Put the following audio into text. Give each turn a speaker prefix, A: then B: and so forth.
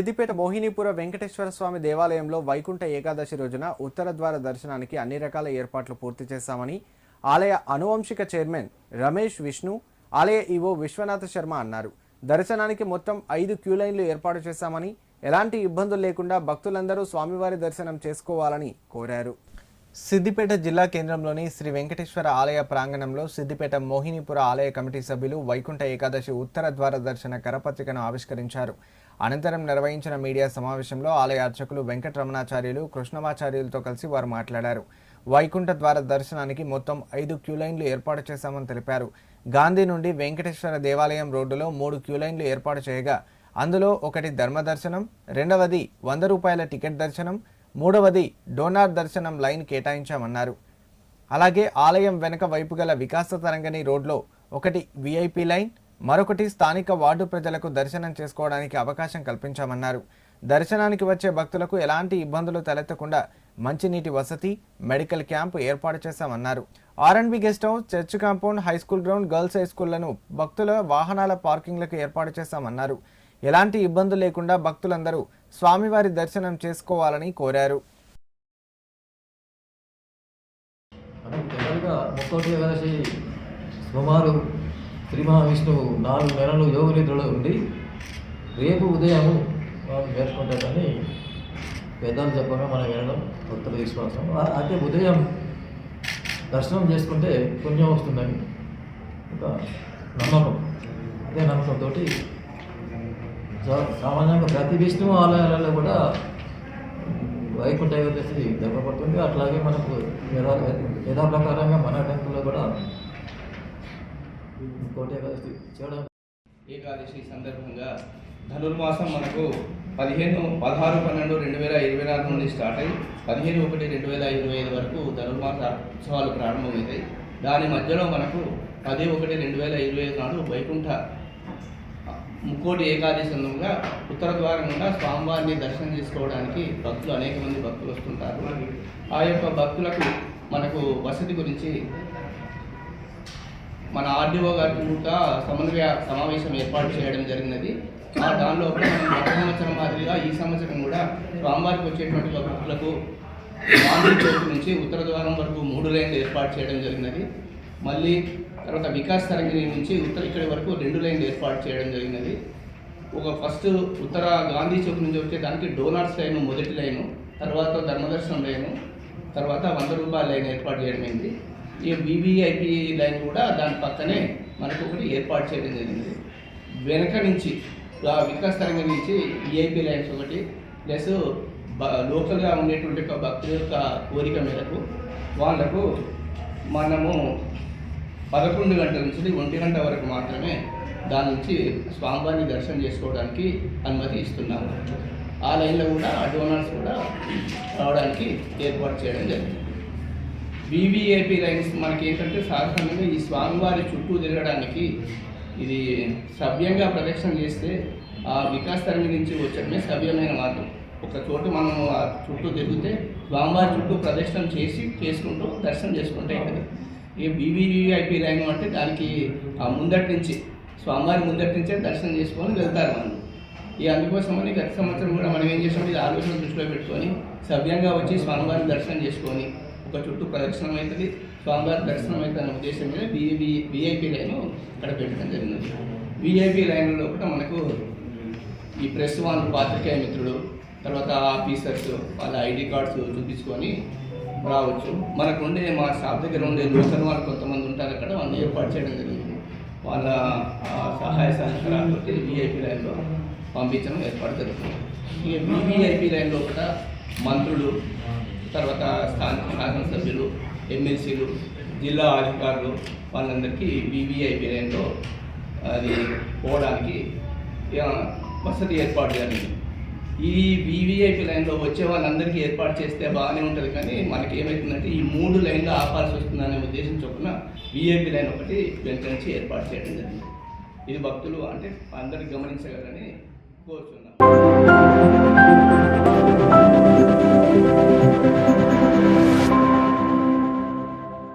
A: సిద్దిపేట మోహినీపుర వెంకటేశ్వర స్వామి దేవాలయంలో వైకుంఠ ఏకాదశి రోజున ఉత్తర ద్వార దర్శనానికి అన్ని రకాల ఏర్పాట్లు పూర్తి చేశామని ఆలయ అనువంశిక చైర్మన్ రమేష్ విష్ణు ఆలయ ఈవో విశ్వనాథ శర్మ అన్నారు. దర్శనానికి మొత్తం ఐదు క్యూ లైన్లు ఏర్పాటు చేశామని ఎలాంటి ఇబ్బందులు లేకుండా భక్తులందరూ స్వామివారి దర్శనం చేసుకోవాలని కోరారు. సిద్దిపేట జిల్లా కేంద్రంలోని శ్రీ వెంకటేశ్వర ఆలయ ప్రాంగణంలో సిద్దిపేట మోహినిపుర ఆలయ కమిటీ సభ్యులు వైకుంఠ ఏకాదశి ఉత్తర ద్వార దర్శన కరపత్రికను ఆవిష్కరించారు. అనంతరం నిర్వహించిన మీడియా సమావేశంలో ఆలయ అర్చకులు వెంకటరమణాచార్యులు కృష్ణమాచార్యులతో కలిసి వారు మాట్లాడారు. వైకుంఠ ద్వార దర్శనానికి మొత్తం ఐదు క్యూ లైన్లు ఏర్పాటు చేశామని తెలిపారు. గాంధీ నుండి వెంకటేశ్వర దేవాలయం రోడ్డులో మూడు క్యూ లైన్లు ఏర్పాటు చేయగా అందులో ఒకటి ధర్మ దర్శనం రెండవది వంద రూపాయల టికెట్ దర్శనం మూడవది డోనార్ దర్శనం లైన్ కేటాయించామన్నారు. అలాగే ఆలయం వెనక వైపు గల వికాస తరంగని రోడ్లో ఒకటి విఐపి లైన్ మరొకటి స్థానిక వార్డు ప్రజలకు దర్శనం చేసుకోవడానికి అవకాశం కల్పించామన్నారు. దర్శనానికి వచ్చే భక్తులకు ఎలాంటి ఇబ్బందులు తలెత్తకుండా మంచినీటి వసతి మెడికల్ క్యాంపు ఏర్పాటు చేశామన్నారు. RNB guest house church compound high school ground girls high స్కూళ్ళను భక్తుల వాహనాల పార్కింగ్లకు ఏర్పాటు చేశామన్నారు. ఎలాంటి ఇబ్బందులు లేకుండా భక్తులందరూ స్వామివారి దర్శనం చేసుకోవాలని కోరారు.
B: సుమారు శ్రీ మహావిష్ణువు నాలుగు నెలలు యోగ నిద్రలో ఉండి రేపు ఉదయం వాళ్ళు మేల్కొంటారని పెద్దలు చెప్పగా మనం వినడం భక్తుల విశ్వాసం. ఆ- అయితే ఉదయం దర్శనం చేసుకుంటే పుణ్యం వస్తుందని ఒక నమ్మకం. అదే నమ్మకంతో సామాన్యంగా ప్రతి విష్ణు ఆలయాలలో కూడా వైకుంఠ ఏకాదశి దెబ్బపడుతుంది అట్లాగే మనకు యథా యథా ప్రకారంగా మన టెంపుల్లో కూడా కోటి ఏకాదశి చేయడం.
C: ఏకాదశి సందర్భంగా ధనుర్మాసం మనకు పదిహేను పదహారు పన్నెండు రెండు వేల ఇరవై నాలుగు నుండి స్టార్ట్ అయ్యి పదిహేను ఒకటి రెండు వేల ఇరవై ఐదు వరకు ధనుర్మాస ఉత్సవాలు ప్రారంభమవుతాయి. దాని మధ్యలో మనకు పది ఒకటి రెండు వేల ఇరవై ఐదు నాడు వైకుంఠ ముక్కోటి ఏకాదశి సందర్భంగా ఉత్తర ద్వారం గుండా స్వామివారిని దర్శనం చేసుకోవడానికి భక్తులు అనేక మంది భక్తులు వస్తుంటారు. ఆ యొక్క భక్తులకు మనకు వసతి గురించి మన ఆర్డీఓ గారికి కూడా సమన్వయ సమావేశం ఏర్పాటు చేయడం జరిగినది. ఆ దానిలో గత సంవత్సరం మాదిరిగా ఈ సంవత్సరం కూడా స్వామివారికి వచ్చేటువంటి భక్తులకు గాంధీ చోటు నుంచి ఉత్తర ద్వారం వరకు మూడు లైన్లు ఏర్పాటు చేయడం జరిగినది. మళ్ళీ తర్వాత వికాస్ తరంగిణి నుంచి ఉత్తర ఇక్కడి వరకు రెండు లైన్లు ఏర్పాటు చేయడం జరిగినది. ఒక ఫస్ట్ ఉత్తర గాంధీ చౌక్ నుంచి వచ్చే దానికి డోనార్స్ లైన్ మొదటి లైను తర్వాత ధర్మదర్శనం లైను తర్వాత వంద రూపాయల లైన్ ఏర్పాటు చేయడం అయింది. ఈ బీబీఐపీ లైన్ కూడా దాని పక్కనే మనకు ఒకటి ఏర్పాటు చేయడం జరిగింది. వెనక నుంచి ఆ వికాస్ తరంగం నుంచి ఈఐపీ లైన్స్ ఒకటి ప్లస్ బ- లోకల్గా ఉండేటువంటి ఒక భక్తుల యొక్క కోరిక మేరకు వాళ్ళకు మనము పదకొండు గంటల నుంచి ఒంటి గంట వరకు మాత్రమే దాని నుంచి స్వామివారిని దర్శనం చేసుకోవడానికి అనుమతి ఇస్తున్నాము ఆ లైన్లో కూడా డోనర్స్ కూడా రావడానికి ఏర్పాటు చేయడం జరిగింది. బీవీఏపీ లైన్స్ మనకి ఏంటంటే సాధారణంగా ఈ స్వామివారి చుట్టూ తిరగడానికి ఇది సవ్యంగా ప్రదక్షిణ చేస్తే ఆ వికాస్ తరంగి నుంచి వచ్చడమే సవ్యమైన మార్గం. ఒక చోట మనము ఆ చుట్టూ తిరిగితే స్వామివారి చుట్టూ ప్రదక్షిణం చేసి చేసుకుంటూ దర్శనం చేసుకుంటే కదా ఈ బీవీఐపీ లైన్ అంటే దానికి ఆ ముందటి నుంచి స్వామివారి ముందటి నుంచే దర్శనం చేసుకొని వెళ్తారు మనం ఈ అందుకోసమని గత సంవత్సరం కూడా మనం ఏం చేసాం ఇది ఆలోచన దృష్టిలో పెట్టుకొని సవ్యంగా వచ్చి స్వామివారిని దర్శనం చేసుకొని ఒక చుట్టూ ప్రదక్షిణం అవుతుంది. స్వామివారి దర్శనం అవుతుంది అనే ఉద్దేశం మీద బిఏబి విఐపి లైన్ ఇక్కడ పెట్టడం జరిగింది. విఐపి లైన్లో కూడా మనకు ఈ ప్రెస్ వాళ్ళు పాత్రికేయ మిత్రులు తర్వాత ఆఫీసర్స్ వాళ్ళ ఐడి కార్డ్స్ చూపించుకొని రావచ్చు. మనకు ఉండే మా షాప్ దగ్గర ఉండే నూతన వాళ్ళు కొంతమంది ఉంటారు అక్కడ వాళ్ళని ఏర్పాటు చేయడం జరిగింది. వాళ్ళ సహాయ సహకారాలతో విఐపి లైన్లో పంపించడం ఏర్పాటు జరుగుతుంది. ఇక వివిఐపి లైన్లో కూడా మంత్రులు తర్వాత స్థానిక శాసనసభ్యులు ఎమ్మెల్సీలు జిల్లా అధికారులు వాళ్ళందరికీ వివిఐపి లైన్లో అది పోవడానికి వసతి ఏర్పాటు జరిగింది. ఈ వివిఐపి లైన్లో వచ్చే వాళ్ళందరికీ ఏర్పాటు చేస్తే బాగానే ఉంటుంది. కానీ మనకి ఏమవుతుందంటే ఈ మూడు లైన్లో ఆపాల్సి వస్తుందనే ఉద్దేశం చొప్పున వీఐపీ లైన్ ఒకటి వెంట నుంచి ఏర్పాటు చేయడం జరిగింది. ఇది భక్తులు అంటే అందరికి గమనించగలరని కోరుతున్నాను